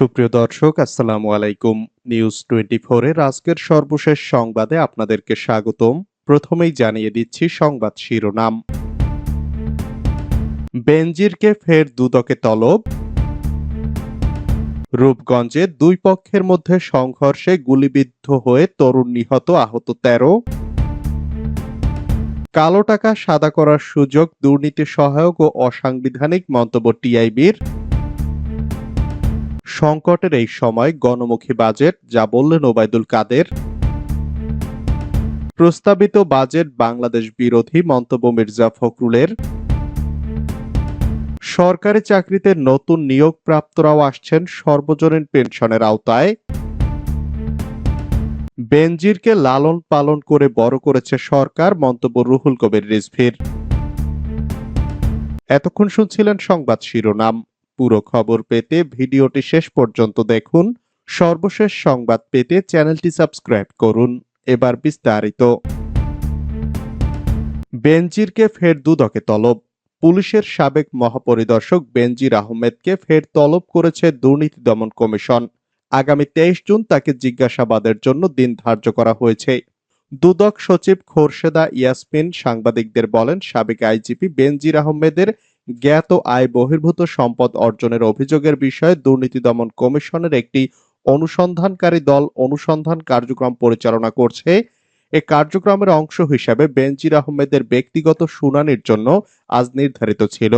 সুপ্রিয় দর্শক, আসসালামু আলাইকুম। নিউজ টোয়েন্টি এর আজকের সর্বশেষ সংবাদে আপনাদেরকে স্বাগতম। প্রথমেই জানিয়ে দিচ্ছি সংবাদ শিরোনাম। বেনজিরকে ফের দুদকে তলব। রূপগঞ্জে দুই পক্ষের মধ্যে সংঘর্ষে গুলিবিদ্ধ হয়ে তরুণ নিহত আহত তেরো। কালো টাকা সাদা করার সুযোগ দুর্নীতি সহায়ক ও অসাংবিধানিক মন্তব্য টিআইবির। সংকটের এই সময় গণমুখী বাজেট, যা বললেন ওবায়দুল কাদের। প্রস্তাবিত বাজেট বাংলাদেশ বিরোধী মন্তব্য মির্জা ফখরুলের। সরকারি চাকরিতে নতুন নিয়োগপ্রাপ্তরাও আসছেন সর্বজনীন পেনশনের আওতায়। বেনজিরকে লালন পালন করে বড় করেছে সরকার, মন্তব্য রুহুল কবির রিজভির। এতক্ষণ শুনছিলেন সংবাদ শিরোনাম। পুরো খবর পেতে ভিডিওটি শেষ পর্যন্ত দেখুন। সর্বশেষ সংবাদ পেতে চ্যানেলটি সাবস্ক্রাইব করুন। এবার বিস্তারিত। বেনজিরকে ফের দুদকে তলব। পুলিশের সাবেক মহাপরিদর্শক বেনজির আহমেদকে ফের তলব করেছে দুর্নীতি দমন কমিশন। আগামী তেইশ জুন তাকে জিজ্ঞাসাবাদের জন্য দিন ধার্য করা হয়েছে। দুদক সচিব খোরশেদা ইয়াসমিন সাংবাদিকদের বলেন, সাবেক আইজিপি বেনজির আহমেদের জ্ঞাত আয় বহির্ভূত সম্পদ অর্জনের অভিযোগের বিষয়ে দুর্নীতি দমন কমিশনের একটি অনুসন্ধানকারী দল অনুসন্ধান কার্যক্রম পরিচালনা করছে। এ কার্যক্রমের অংশ হিসাবে বেনজির আহমেদের ব্যক্তিগত শুনানির জন্য আজ নির্ধারিত ছিল।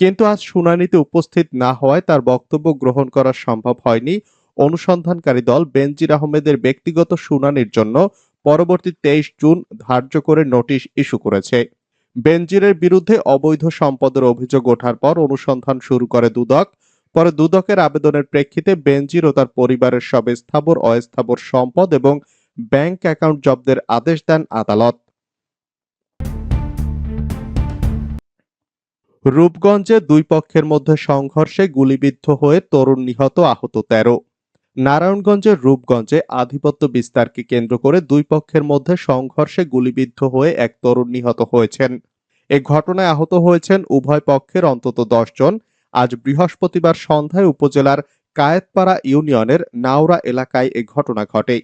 কিন্তু আজ শুনানিতে উপস্থিত না হওয়ায় তার বক্তব্য গ্রহণ করা সম্ভব হয়নি। অনুসন্ধানকারী দল বেনজির আহমেদের ব্যক্তিগত শুনানির জন্য পরবর্তী তেইশ জুন ধার্য করে নোটিশ ইস্যু করেছে। বেনজিরের বিরুদ্ধে অবৈধ সম্পদের অভিযোগ ওঠার পর অনুসন্ধান শুরু করে দুদক। পরে দুদকের আবেদনের প্রেক্ষিতে বেনজির ও তার পরিবারের সব স্থাবর অস্থাবর সম্পদ এবং ব্যাংক অ্যাকাউন্ট জব্দের আদেশ দেন আদালত। রূপগঞ্জে দুই পক্ষের মধ্যে সংঘর্ষে গুলিবিদ্ধ হয়ে তরুণ নিহত আহত তেরো। নারায়ণগঞ্জের রূপগঞ্জে আধিপত্য বিস্তারকে কেন্দ্র করে দুই পক্ষের মধ্যে সংঘর্ষে গুলিবিদ্ধ হয়ে এক তরুণ নিহত হয়েছেন। এ ঘটনায় আহত হয়েছেন উভয় পক্ষের অন্তত জন। আজ বৃহস্পতিবার সন্ধ্যায় উপজেলার কায়েতপাড়া ইউনিয়নের নাওরা এলাকায় এ ঘটনা ঘটে।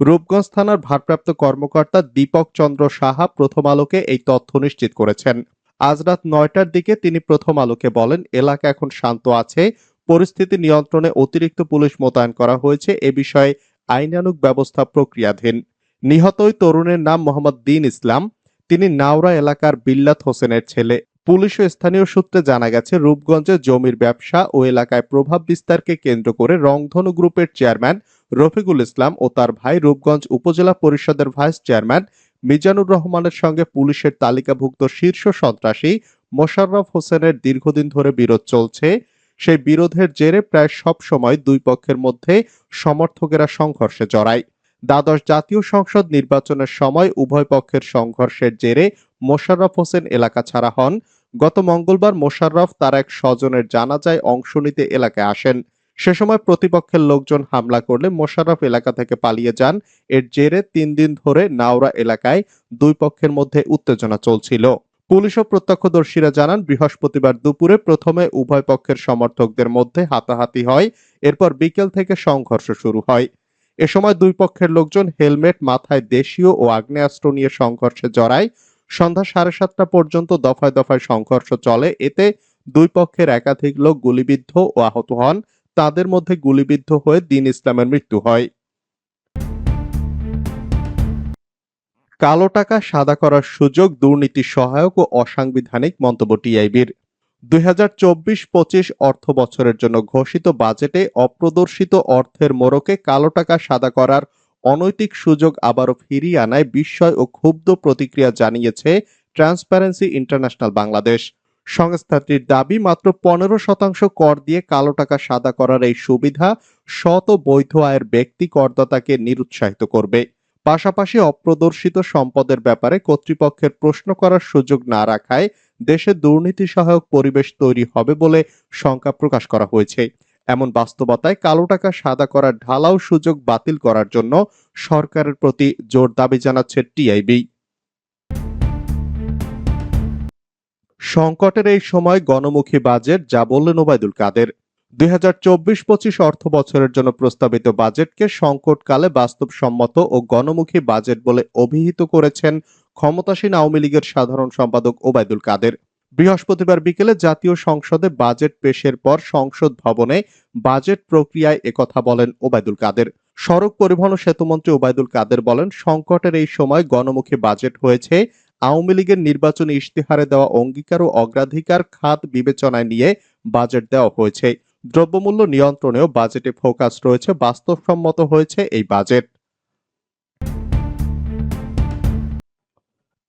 রূপগঞ্জ থানার ভারপ্রাপ্ত কর্মকর্তা দীপক চন্দ্র সাহা প্রথম আলোকে এই তথ্য নিশ্চিত করেছেন। আজ রাত নয়টার দিকে তিনি প্রথম আলোকে বলেন, এলাকা এখন শান্ত আছে পরিস্থিতি নিয়ন্ত্রণে অতিরিক্ত পুলিশ মোতায়েন করা হয়েছে। এ বিষয়ে আইনানুগ ব্যবস্থা প্রক্রিয়াধীন। নিহত ওই তরুণের নাম মোহাম্মদ দিন ইসলাম। তিনি নাওরা এলাকার বিল্লাত হোসেনের ছেলে। পুলিশ ও স্থানীয় সূত্রে জানা গেছে, রূপগঞ্জে জমির ব্যবসা ও এলাকায় প্রভাব বিস্তারকে কেন্দ্র করে রংধনু গ্রুপের চেয়ারম্যান রফিকুল ইসলাম ও তার ভাই রূপগঞ্জ উপজেলা পরিষদের ভাইস চেয়ারম্যান মিজানুর রহমানের সঙ্গে পুলিশের তালিকাভুক্ত শীর্ষ সন্ত্রাসী মোশাররফ হোসেনের দীর্ঘদিন ধরে বিরোধ চলছে। সেই বিরোধের জেরে প্রায় সব সময় দুই পক্ষের মধ্যে সমর্থকেরা সংঘর্ষে জড়ায়। দ্বাদশ জাতীয় সংসদ নির্বাচনের সময় উভয় পক্ষের সংঘর্ষের জেরে মোশাররফ হোসেন এলাকা ছাড়া হন। গত মঙ্গলবার মোশাররফ তার এক স্বজনের জানাজায় অংশ নিতে এলাকায় আসেন। সে সময় প্রতিপক্ষের লোকজন হামলা করলে মোশাররফ এলাকা থেকে পালিয়ে যান। এর জেরে তিন দিন ধরে নাওরা এলাকায় দুই পক্ষের মধ্যে উত্তেজনা চলছিল। পুলিশ ও প্রত্যক্ষদর্শীরা জানান, বৃহস্পতিবার দুপুরে প্রথমে উভয় পক্ষের সমর্থকদের মধ্যে হাতাহাতি হয়, এরপর বিকেল থেকে সংঘর্ষ শুরু হয়। এ সময় দুই পক্ষের লোকজন হেলমেট, মাথায় দেশীয় ও আগ্নেয়াস্ত্র নিয়ে সংঘর্ষে জড়ায়। সন্ধ্যা সাড়ে সাতটা পর্যন্ত দফায় দফায় সংঘর্ষ চলে। এতে দুই পক্ষের একাধিক লোক গুলিবিদ্ধ ও আহত হন। তাদের মধ্যে গুলিবিদ্ধ হয়ে দিন ইসলামের মৃত্যু হয়। কালো টাকা সাদা করার সুযোগ দুর্নীতি সহায়ক ও অসাংবিধানিক মন্তব্য টিআইবির। দুই হাজার চব্বিশ পঁচিশ অর্থ বছরের জন্য ঘোষিত বাজেটে অপ্রদর্শিত অর্থের মোড়কে কালো টাকা সাদা করার অনৈতিক সুযোগ আবারও ফিরিয়ে আনায় বিস্ময় ও ক্ষুব্ধ প্রতিক্রিয়া জানিয়েছে ট্রান্সপারেন্সি ইন্টারন্যাশনাল বাংলাদেশ। সংস্থাটির দাবি, মাত্র পনেরো শতাংশ কর দিয়ে কালো টাকা সাদা করার এই সুবিধা শত বৈধ আয়ের ব্যক্তি করদাতাকে নিরুৎসাহিত করবে। পাশাপাশি অপ্রদর্শিত সম্পদের ব্যাপারে কর্তৃপক্ষের প্রশ্ন করার সুযোগ না রাখায় দেশে দুর্নীতি সহায়ক পরিবেশ তৈরি হবে বলে শঙ্কা প্রকাশ করা হয়েছে। এমন বাস্তবতায় কালো টাকা সাদা করার ঢালাও সুযোগ বাতিল করার জন্য সরকারের প্রতি জোর দাবি জানাচ্ছে টিআইবি সংকটের এই সময় গণমুখী বাজেট, যা বললেন ওবায়দুল কাদের। দুই হাজার চব্বিশ পঁচিশ অর্থ বছরের জন্য প্রস্তাবিত বাজেটকে সংকটকালে বাস্তবসম্মত ও গণমুখী বাজেট বলে অভিহিত করেছেন ক্ষমতাসীন আওয়ামী লীগের সাধারণ সম্পাদক ওবায়দুল কাদের। বৃহস্পতিবার বিকেলে জাতীয় সংসদে বাজেট পেশের পর সংসদ ভবনে বাজেট প্রক্রিয়ায় একথা বলেন ওবায়দুল কাদের। সড়ক পরিবহন সেতুমন্ত্রী ওবায়দুল কাদের বলেন, সংকটের এই সময় গণমুখী বাজেট হয়েছে আওয়ামী লীগের নির্বাচনী ইশতেহারে দেওয়া অঙ্গীকার ও অগ্রাধিকার খাত বিবেচনায় নিয়ে বাজেট দেওয়া হয়েছে। দ্রব্যমূল্য নিয়ন্ত্রণেও বাজেটে ফোকাস রয়েছে, বাস্তবসম্মত হয়েছে এই বাজেট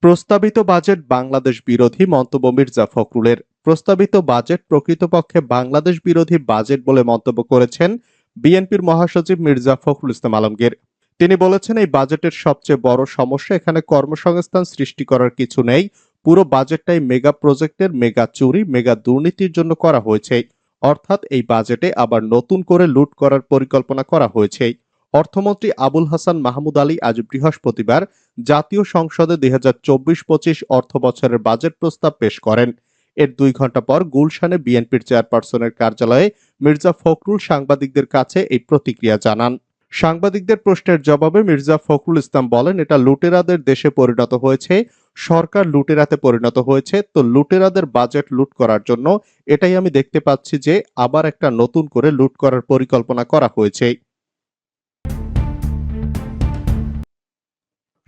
প্রস্তাবিত বাজেট বাংলাদেশ বিরোধী মন্তব্য মির্জা ফখরুলের। প্রস্তাবিত বাজেট প্রকৃতপক্ষে বাংলাদেশ বিরোধী বাজেট বলে মন্তব্য করেছেন বিএনপির মহাসচিব মির্জা ফখরুল ইসলাম আলমগীর। তিনি বলেছেন, এই বাজেটের সবচেয়ে বড় সমস্যা এখানে কর্মসংস্থান সৃষ্টি করার কিছু নেই। পুরো বাজেটটাই মেগা প্রজেক্টের মেগা চুরি মেগা দুর্নীতির জন্য করা হয়েছে। অর্থাৎ এই বাজেটে আবার নতুন করে লুট করার পরিকল্পনা করা হয়েছে। অর্থমন্ত্রী আবুল হাসান মাহমুদ আলী আজ বৃহস্পতিবার জাতীয় সংসদে দুই হাজার চব্বিশ পঁচিশ অর্থ বছরের বাজেট প্রস্তাব পেশ করেন। এর দুই ঘণ্টা পর গুলশানে বিএনপির চেয়ারপারসনের কার্যালয়ে মির্জা ফখরুল সাংবাদিকদের কাছে এই প্রতিক্রিয়া জানান। সাংবাদিকদের প্রশ্নের জবাবে মির্জা ফখরুল ইসলাম বলেন, এটা লুটেরাদের দেশে পরিণত হয়েছে, সরকার লুটেরাতে পরিণত হয়েছে, তো লুটেরাদের বাজেট লুট করার জন্য এটাই আমি দেখতে পাচ্ছি যে আবার একটা নতুন করে লুট করার পরিকল্পনা করা হয়েছে।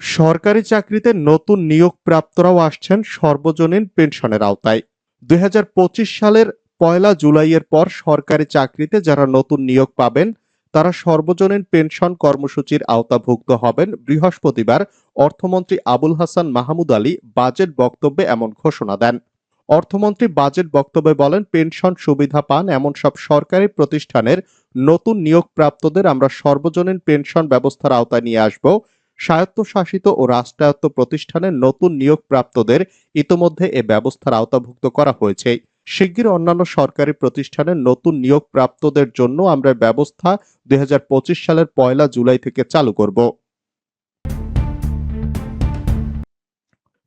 সরকারি চাকরিতে নতুন নিয়োগ প্রাপ্তরাও আসছেন সর্বজনীন পেনশনের আওতায়। দুই হাজার পঁচিশ সালের পয়লা জুলাইয়ের পর সরকারি চাকরিতে যারা নতুন নিয়োগ পাবেন তারা সর্বজনীন পেনশন কর্মসূচির আওতাভুক্ত হবেন। বৃহস্পতিবার অর্থমন্ত্রী আবুল হাসান মাহমুদ আলী বাজেট বক্তব্যে এমন ঘোষণা দেন। অর্থমন্ত্রী বাজেট বক্তব্যে বলেন, পেনশন সুবিধা পান এমন সব সরকারি প্রতিষ্ঠানের নতুন নিয়োগপ্রাপ্তদের আমরা সর্বজনীন পেনশন ব্যবস্থার আওতায় নিয়ে আসব। স্বায়ত্তশাসিত ও রাষ্ট্রায়ত্ত প্রতিষ্ঠানের নতুন নিয়োগপ্রাপ্তদের ইতোমধ্যে এ ব্যবস্থার আওতাভুক্ত করা হয়েছে। শিগগির অন্যান্য সরকারি প্রতিষ্ঠানের নতুন নিয়োগপ্রাপ্তদের জন্য আমরা ব্যবস্থা দুই হাজার পঁচিশ সালের পয়লা জুলাই থেকে চালু করব।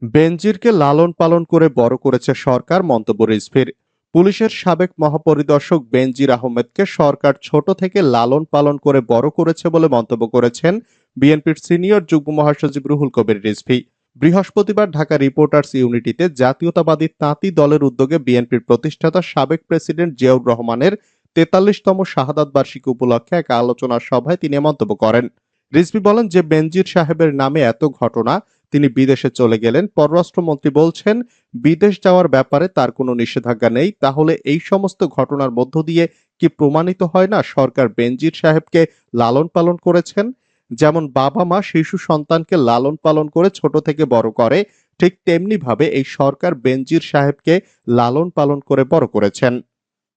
বেনজিরকে লালন পালন করে বড় করেছে সরকার, মন্তব্য রিজভির। পুলিশের সাবেক মহাপরিদর্শক বেনজির আহমেদকে সরকার ছোট থেকে লালন পালন করে বড় করেছে বলে মন্তব্য করেছেন বিএনপির সিনিয়র যুগ্ম মহাসচিব রুহুল কবির রিজভি। বৃহস্পতিবার ঢাকা রিপোর্টার্স ইউনিটিতে জাতীয়তাবাদী তাঁতি দলের উদ্যোগে বিএনপির প্রতিষ্ঠাতা সাবেক প্রেসিডেন্ট জিয়াউর রহমানের তেতাল্লিশতম শাহাদাত বার্ষিকী উপলক্ষে এক আলোচনা সভায় তিনি মন্তব্য করেন। রিজভি বলেন যে বেনজির সাহেবের নামে এত ঘটনা, তিনি বিদেশে চলে গেলেন, পররাষ্ট্রমন্ত্রী বলছেন, বিদেশ যাওয়ার ব্যাপারে তার কোনো নিষেধাজ্ঞা নেই, তাহলে এই সমস্ত ঘটনার মধ্য দিয়ে কি প্রমাণিত হয় না সরকার বেনজির সাহেবকে লালন পালন করেছেন? যেমন বাবা মা শিশু সন্তানকে লালন পালন করে ছোট থেকে বড় করে, ঠিক তেমনি ভাবে এই সরকার বেনজির সাহেবকে লালন পালন করে বড় করেছেন।